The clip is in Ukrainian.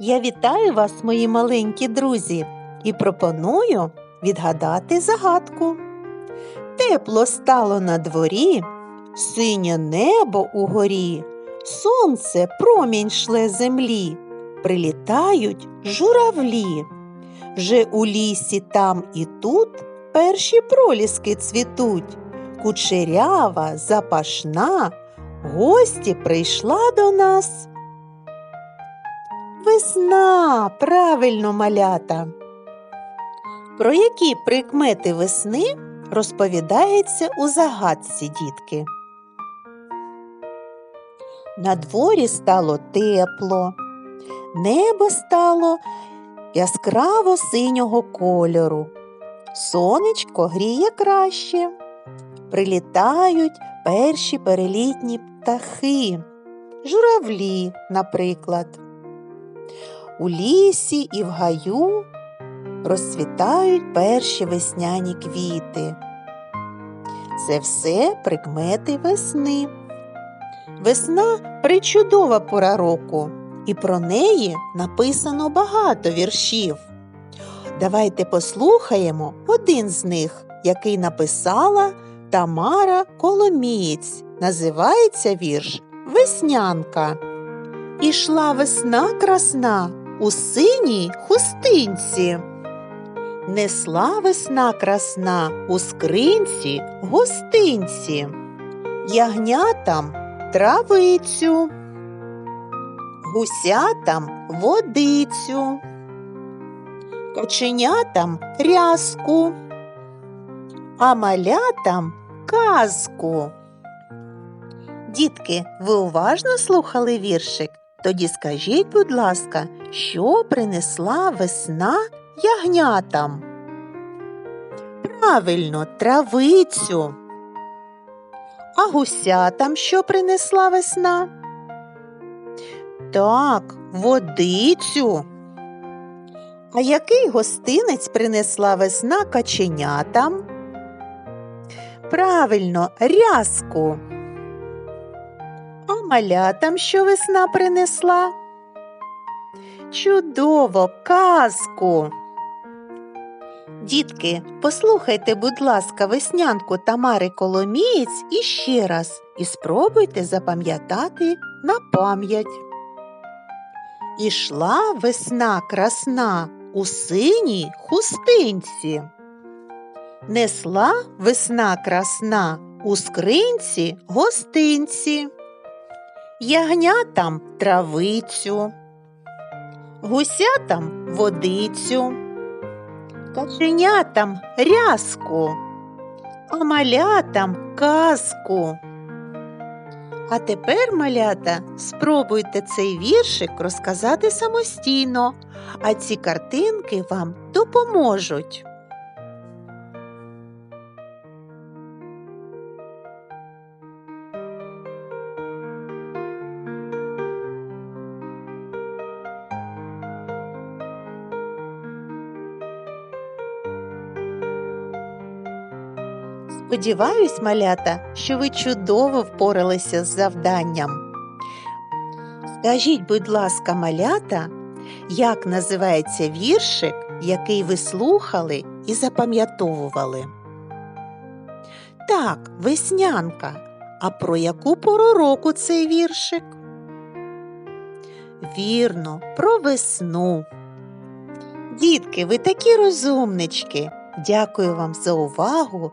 Я вітаю вас, мої маленькі друзі, і пропоную відгадати загадку. Тепло стало на дворі, синє небо угорі, сонце промінь шле землі, прилітають журавлі. Вже у лісі там і тут перші проліски цвітуть, кучерява, запашна, гості прийшла до нас. Весна, правильно малята. Про які прикмети весни розповідається у загадці, дітки. На дворі стало тепло, небо стало яскраво синього кольору. Сонечко гріє краще. Прилітають перші перелітні птахи, журавлі, наприклад. У лісі і в гаю розцвітають перші весняні квіти. Це все прикмети весни. Весна причудова пора року, і про неї написано багато віршів. Давайте послухаємо один з них, який написала Тамара Коломієць. Називається вірш Веснянка. Ішла весна красна у синій хустинці. Несла весна красна у скринці гостинці, ягнятам травицю, гусятам водицю, каченятам рязку, а малятам казку. Дітки, ви уважно слухали віршик? Тоді скажіть, будь ласка, що принесла весна ягнятам? Правильно, травицю. А гусятам що принесла весна? Так, водицю. А який гостинець принесла весна каченятам? Правильно, рязку. А малятам що весна принесла? Чудово, казку. Дітки, послухайте, будь ласка, веснянку Тамари Коломієць іще раз і спробуйте запам'ятати на пам'ять. Ішла весна красна у синій хустинці. Несла весна красна у скринці гостинці, ягнятам травицю, гусятам водицю, каченятам рязку, а малятам казку. А тепер, малята, спробуйте цей віршик розказати самостійно, а ці картинки вам допоможуть. Сподіваюсь, малята, що ви чудово впоралися з завданням. Скажіть, будь ласка, малята, як називається віршик, який ви слухали і запам'ятовували? Так, веснянка. А про яку пору року цей віршик? Вірно, про весну. Дітки, ви такі розумнички. Дякую вам за увагу.